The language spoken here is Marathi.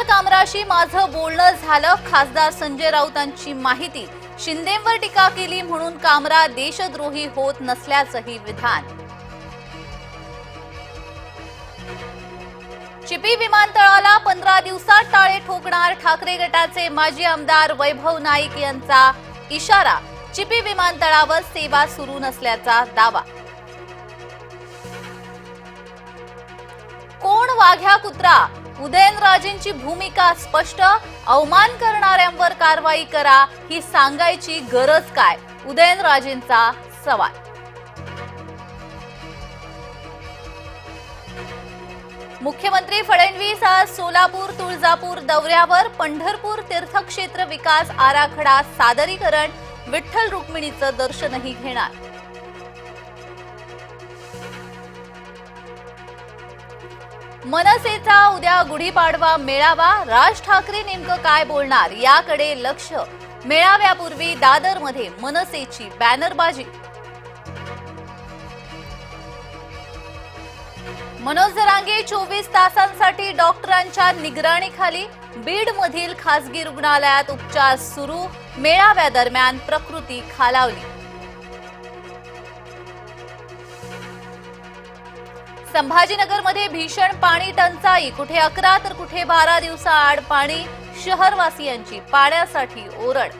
कुणाल कामराशी माझं बोलणं झालं. खासदार संजय राऊतांची माहिती. शिंदेवर टीका केली म्हणून कामरा देशद्रोही होत नसल्याचंही विधान. चिपी विमानतळाला पंधरा दिवसात टाळे ठोकणार ठाकरे गटाचे माजी आमदार वैभव नाईक यांचा इशारा. चिपी विमानतळावर सेवा सुरू नसल्याचा दावा. कोण वाघ्या कुत्रा? उदयनराजेंची भूमिका स्पष्ट अवमान करणाऱ्यांवर कारवाई करा ही सांगायची गरज काय? उदयनराजेंचा सवाल. मुख्यमंत्री फडणवीस आज सोलापूर तुळजापूर दौऱ्यावर. पंढरपूर तीर्थक्षेत्र विकास आराखडा सादरीकरण. विठ्ठल रुक्मिणीचं दर्शनही घेणार. मनसेचा उद्या गुढीपाडवा मेळावा. राज ठाकरे नेमकं काय बोलणार? याकडे लक्ष. मेळाव्यापूर्वी दादरमध्ये मनसेची बॅनरबाजी. मनोज जरांगे चोवीस तासांसाठी डॉक्टरांच्या निगराणीखाली. बीडमधील खासगी रुग्णालयात उपचार सुरू. मेळाव्यादरम्यान प्रकृती खालावली. संभाजीनगरमध्ये भीषण पाणी टंचाई. कुठे अकरा तर कुठे बारा दिवसाआड पाणी. शहरवासियांची पाण्यासाठी ओरड.